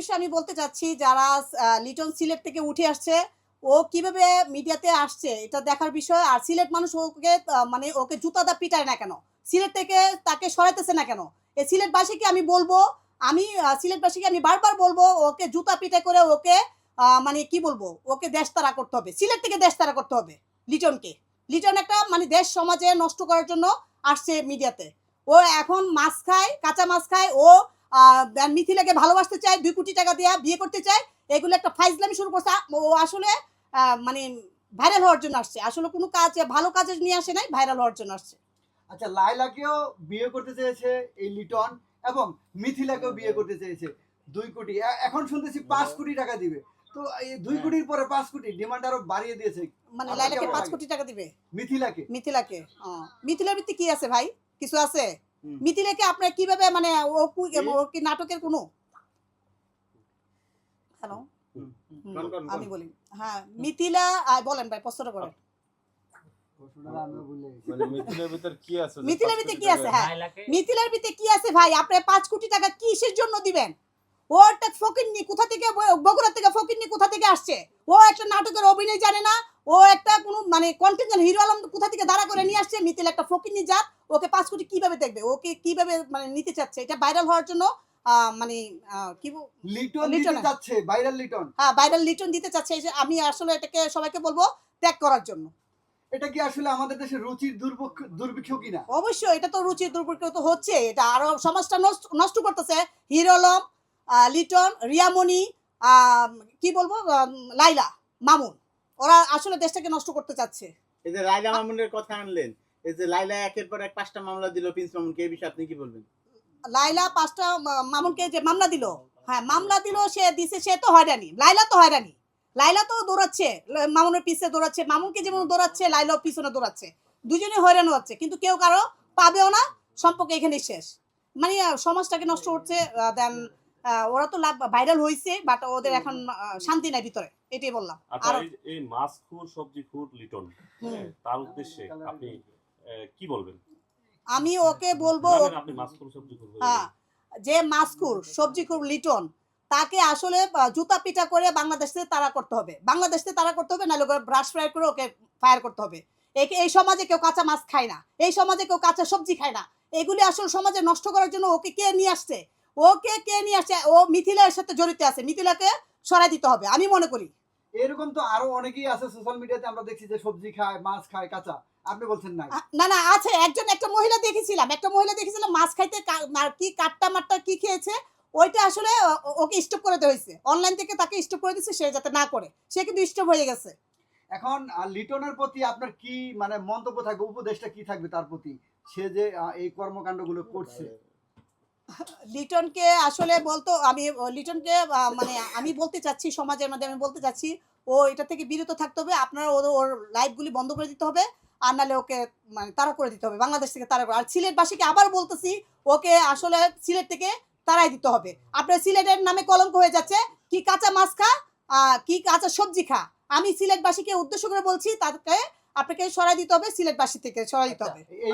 বিষয়ে আমি বলতে চাচ্ছি, যারা লিটন সিলেট থেকে উঠে আসছে, ও কীভাবে মিডিয়াতে আসছে এটা দেখার বিষয়, আর সিলেট মানুষ ওকে মানে ওকে জুতা দা পিটায় না কেন? সিলেট থেকে তাকে সরাইতেছে না কেন? এই সিলেটবাসীকে আমি বলব, আমি সিলেটবাসীকে আমি বারবার বলব, ওকে জুতা পিটাই করে ওকে মানে কি বলব, ওকে দেশ তারা করতে হবে, সিলেট থেকে দেশ তারা করতে হবে লিটনকে। লিটন একটা মানে দেশ সমাজে নষ্ট করার জন্য আসছে মিডিয়াতে। ও এখন মাছ খায়, কাঁচা মাছ খায়, ও মিথিলাকে ভালোবাসতে চায় দুই কোটি টাকা দিয়ে বিয়ে করতে চায় এগুলো একটা ফাইজলামি শুরু করছে। ও আসলে মানে ভাইরাল হওয়ার জন্য আসছে। আসলে কোনো কাজ ভালো কাজে নিয়ে আসে নাই ভাইরাল হওয়ার জন্য আসছে। আচ্ছা লাইলাকেও বিয়ে করতে চেয়েছে এই লিটন এবং মিথিলাকেও বিয়ে করতে চেয়েছে দুই কোটি। এখন শুনতেছি পাঁচ কোটি টাকা দিবে। তো এই দুই হ্যাঁ। কোটির পরে পাঁচ কোটি ডিমান্ড আরও বাড়িয়ে দিয়েছে। মানে লাইলাকে পাঁচ কোটি টাকা দিবে? মিথিলাকে? মিথিলাকে মিথিলার ভিত্তি কি আছে ভাই? কিছু আছে। মিথিলাকে আপনার কীভাবে মানে ও কি? নাটকের কোনো? হ্যালো? আমি বলি হ্যাঁ মিথিলা বলেন ভাই প্রশ্নটা করেন। মানে মিথিলের ভিতর কি আছে? হ্যাঁ। মিথিলার ভিতরে কি আছে ভাই? আপনি পাঁচ কোটি টাকা কিসের জন্য দিবেন? ও একটা ফকিরনি কোথা থেকে বগুড়া থেকে ফকিরনি কোথা থেকে আসছে? ও একটা নাটকের অভিনয় জানে না। ও একটা কোনো মানে কন্টেন্ট হিরো আলম কোথা থেকে দাঁড়া করে নিয়ে আসছে? মিথিল একটা ফকিরনি জাত ওকে পাঁচ কোটি কীভাবে দেখবে? ওকে কীভাবে মানে নিতে চাচ্ছে? এটা ভাইরাল হওয়ার জন্য মানে কি লিটন লিটন। দিতে যাচ্ছে ভাইরাল লিটন। হ্যাঁ ভাইরাল লিটন দিতে চাচ্ছে। এই যে আমি আসলে এটাকে সবাইকে বলব ত্যাগ করার জন্য। এটা কি আসলে আমাদের দেশের রুচির দুর্ভিক্ষ দুর্ভিক্ষ কিনা? অবশ্যই এটা তো রুচির দুর্বৃত্ত তো হচ্ছে। এটা আরও সমাজটা নষ্ট নষ্ট করতেছে। হিরো আলম আহ, লিটন রিয়ামণি আহ, কি বলব? লাইলা মামুন। ওরা আসলে দেশটাকে নষ্ট করতে চাচ্ছে। এই যে লাইলা মামুনের কথা আনলেন এই যে লাইলা একের পর এক পাঁচটা মামলা দিল প্রিন্স মামুনকে এই বিষয়ে আপনি কি বলবেন? লাইলা পাঁচটা মামুনকে যে মামলা দিল হ্যাঁ মামলা দিল সে দিছে সে তো হয়রানি লাইলা তো হয়রানি লাইলা তো দৌড়াচ্ছে মামুনের পিছে দৌড়াচ্ছে মামুনকে যেমন দৌড়াচ্ছে লাইলাও পিছনে দৌড়াচ্ছে দুজনে হয়রান হচ্ছে কিন্তু কেউ কারও পাবেও না সম্পর্ক এখানেই শেষ। মানে সমাজটাকে নষ্ট করছে দেন ওরা তো লাভ ভাইরাল হয়েছে বাট ওদের এখন শান্তি নাই ভিতরে এটাই বললাম। আচ্ছা আর এই- মাছ খুর সবজি খুর লিটন হ্যাঁ, তার উদ্দেশ্যে আপনি কি বলবেন? আমি ওকে বলব সবজি হ্যাঁ যে মাসকুর সবজিকুর লিটন তাকে আসলে জুতা পিটা করে বাংলাদেশ তারা করতে হবে। বাংলাদেশ থেকে তারা করতে হবে নাহলে ব্রাশ ফ্রাই করে ওকে ফায়ার করতে হবে। একে এই সমাজে কেউ কাঁচা মাছ খায় না। এই সমাজে কেউ কাঁচা সবজি খায় না। এগুলি আসলে সমাজে নষ্ট করার জন্য ওকে কে নিয়ে আসছে? ওকে কে নিয়ে আসছে? ও মিথিলার সাথে জড়িত আছে। মিথিলাকে সরাই দিতে হবে আমি মনে করি। এরকম তো আরও অনেকেই আছে সোশ্যাল মিডিয়াতে আমরা দেখছি যে সবজি খায় মাছ খায় কাঁচা। আপনি বলছেন নাই। না না আছে। একজন একটা মহিলা দেখেছিলাম। একটা মহিলা দেখেছিলাম মাছ খাইতে কি কাটটা মাট্টা কি খেয়েছে? ওইটা আসলে ওকে স্টপ করে দেওয়া হয়েছে। অনলাইন থেকে তাকে স্টপ করে দিচ্ছে সে যাতে না করে। সে কিন্তু স্টপ হয়ে গেছে। এখন লিটনের প্রতি আপনার কি মানে মন্তব্য থাকবে? উপদেশটা কি থাকবে তার প্রতি? সে যে এই কর্মকাণ্ডগুলো করছে। লিটনকে আসলে বলতো আমি লিটনকে মানে আমি বলতে চাচ্ছি সমাজের মধ্যে আমি বলতে চাচ্ছি ও এটা থেকে বিরত থাকতে হবে আপনারা ওর ওর লাইভগুলি বন্ধ করে দিতে হবে আর নাহলে ওকে মানে তারা করে দিতে হবে বাংলাদেশ থেকে তারা আর সিলেটবাসীকে আবার বলতেছি ওকে আসলে সিলেট থেকে তারাই দিতে হবে। আপনার সিলেটের নামে কলঙ্ক হয়ে যাচ্ছে কি কাঁচা মাছ খা কি কাঁচা সবজি খা আমি সিলেটবাসীকে উদ্দেশ্য করে বলছি তাদেরকে আপনাকে সরাই দিতে হবে সিলেটবাসী থেকে সরাই দিতে হবে। আচ্ছা,